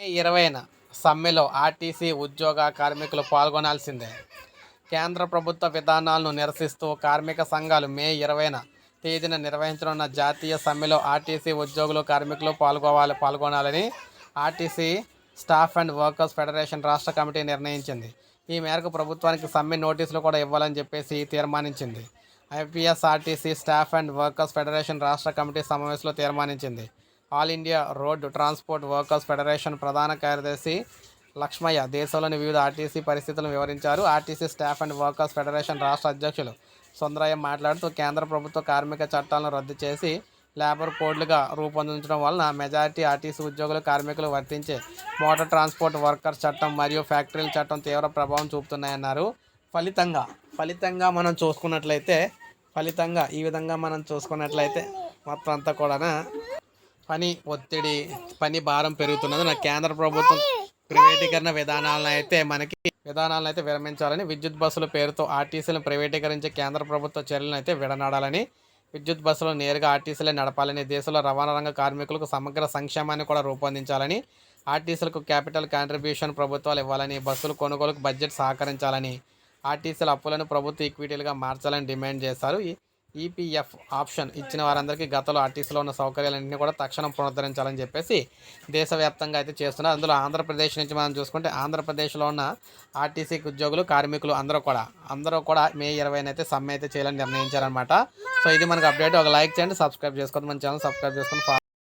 మే ఇరవైన సమ్మెలో ఆర్టీసీ ఉద్యోగ కార్మికులు పాల్గొనాల్సిందే. కేంద్ర ప్రభుత్వ విధానాలను నిరసిస్తూ కార్మిక సంఘాలు మే ఇరవైన తేదీన నిర్వహించనున్న జాతీయ సమ్మెలో ఆర్టీసీ ఉద్యోగులు కార్మికులు పాల్గొవాలి పాల్గొనాలని RTC staff and workers federation రాష్ట్ర కమిటీ నిర్ణయించింది. ఈ మేరకు ప్రభుత్వానికి సమ్మె నోటీసులు కూడా ఇవ్వాలని చెప్పేసి తీర్మానించింది. APSRTC staff and workers federation రాష్ట్ర కమిటీ సమావేశంలో తీర్మానించింది. All India road transport workers federation ప్రధాన కార్యదర్శి లక్ష్మయ్య దేశంలోని వివిధ ఆర్టీసీ పరిస్థితులను వివరించారు. RTC staff and workers federation రాష్ట్ర అధ్యక్షులు సుందరయ్య మాట్లాడుతూ కేంద్ర ప్రభుత్వ కార్మిక చట్టాలను రద్దు చేసి లేబర్ కోడ్లుగా రూపొందించడం వలన మెజారిటీ ఆర్టీసీ ఉద్యోగులు కార్మికులు వర్తించే మోటార్ ట్రాన్స్పోర్ట్ వర్కర్స్ చట్టం మరియు ఫ్యాక్టరీల చట్టం తీవ్ర ప్రభావం చూపుతున్నాయన్నారు. ఫలితంగా ఫలితంగా మనం చూసుకున్నట్లయితే ఫలితంగా ఈ విధంగా మనం చూసుకున్నట్లయితే మొత్తం అంతా కూడా పని ఒత్తిడి పని భారం పెరుగుతున్నది. నా కేంద్ర ప్రభుత్వం ప్రైవేటీకరణ విధానాలను అయితే మనకి విధానాలను అయితే విరమించాలని విద్యుత్ బస్సుల పేరుతో ఆర్టీసీలను ప్రైవేటీకరించే కేంద్ర ప్రభుత్వ చర్యలను అయితే విడనాడాలని విద్యుత్ బస్సులు నేరుగా ఆర్టీసీలే నడపాలని దేశంలో రవాణా రంగ కార్మికులకు సమగ్ర సంక్షేమాన్ని కూడా రూపొందించాలని ఆర్టీసీలకు క్యాపిటల్ కాంట్రిబ్యూషన్ ప్రభుత్వాలు ఇవ్వాలని బస్సులు కొనుగోలుకు బడ్జెట్ సహకరించాలని ఆర్టీసీల అప్పులను ప్రభుత్వ ఈక్విటీలుగా మార్చాలని డిమాండ్ చేశారు. ఈ ఈపీఎఫ్ ఆప్షన్ ఇచ్చిన వారందరికీ గతంలో ఆర్టీసీలో ఉన్న సౌకర్యాలన్నింటినీ కూడా తక్షణం పునరుద్ధరించాలని చెప్పేసి దేశవ్యాప్తంగా అయితే చేస్తున్నారు. అందులో ఆంధ్రప్రదేశ్ నుంచి మనం చూసుకుంటే ఆంధ్రప్రదేశ్లో ఉన్న ఆర్టీసీ ఉద్యోగులు కార్మికులు అందరూ కూడా అందరూ కూడా మే ఇరవైన అయితే సమ్మె అయితే చేయాలని నిర్ణయించారనమాట సో ఇది మనకు అప్డేట్. ఒక లైక్ చేయండి సబ్స్క్రైబ్ చేసుకోండి మన ఛానల్ సబ్స్క్రైబ్ చేసుకొని